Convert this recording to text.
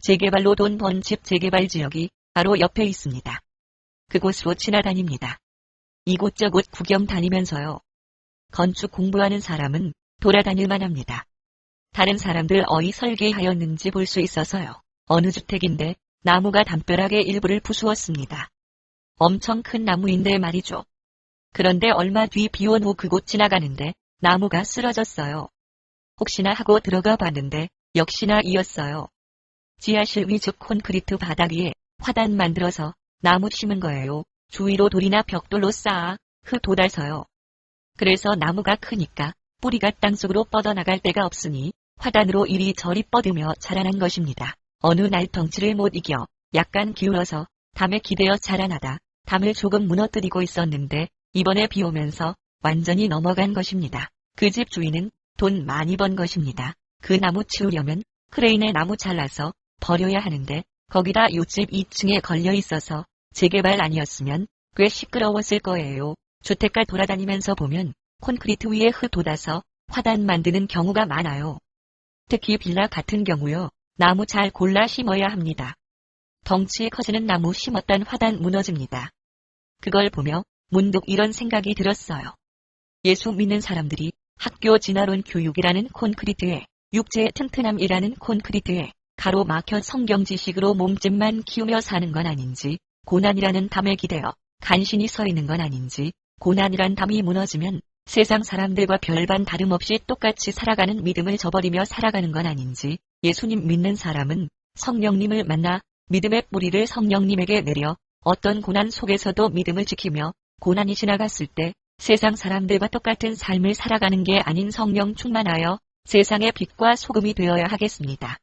재개발로 돈 번 집 재개발 지역이 바로 옆에 있습니다. 그곳으로 지나다닙니다. 이곳저곳 구경 다니면서요. 건축 공부하는 사람은 돌아다닐만 합니다. 다른 사람들 어이 설계하였는지 볼 수 있어서요. 어느 주택인데 나무가 담벼락의 일부를 부수었습니다. 엄청 큰 나무인데 말이죠. 그런데 얼마 뒤 비온 후 그곳 지나가는데 나무가 쓰러졌어요. 혹시나 하고 들어가 봤는데 역시나 이었어요. 지하실 위즉 콘크리트 바닥 위에 화단 만들어서 나무 심은 거예요. 주위로 돌이나 벽돌로 쌓아 흙 돋아서요. 그래서 나무가 크니까 뿌리가 땅속으로 뻗어나갈 데가 없으니 화단으로 이리저리 뻗으며 자라난 것입니다. 어느 날 덩치를 못 이겨 약간 기울어서 담에 기대어 자라나다 담을 조금 무너뜨리고 있었는데 이번에 비 오면서 완전히 넘어간 것입니다. 그 집 주인은 돈 많이 번 것입니다. 그 나무 치우려면 크레인에 나무 잘라서 버려야 하는데 거기다 요집 2층에 걸려 있어서 재개발 아니었으면 꽤 시끄러웠을 거예요. 주택가 돌아다니면서 보면 콘크리트 위에 흙 돋아서 화단 만드는 경우가 많아요. 특히 빌라 같은 경우요. 나무 잘 골라 심어야 합니다. 덩치 커지는 나무 심었단 화단 무너집니다. 그걸 보며 문득 이런 생각이 들었어요. 예수 믿는 사람들이 학교 진화론 교육이라는 콘크리트에 육체의 튼튼함이라는 콘크리트에 가로 막혀 성경 지식으로 몸집만 키우며 사는 건 아닌지 고난이라는 담에 기대어 간신히 서 있는 건 아닌지 고난이란 담이 무너지면 세상 사람들과 별반 다름없이 똑같이 살아가는 믿음을 저버리며 살아가는 건 아닌지 예수님 믿는 사람은 성령님을 만나 믿음의 뿌리를 성령님에게 내려 어떤 고난 속에서도 믿음을 지키며 고난이 지나갔을 때 세상 사람들과 똑같은 삶을 살아가는 게 아닌 성령 충만하여 세상의 빛과 소금이 되어야 하겠습니다.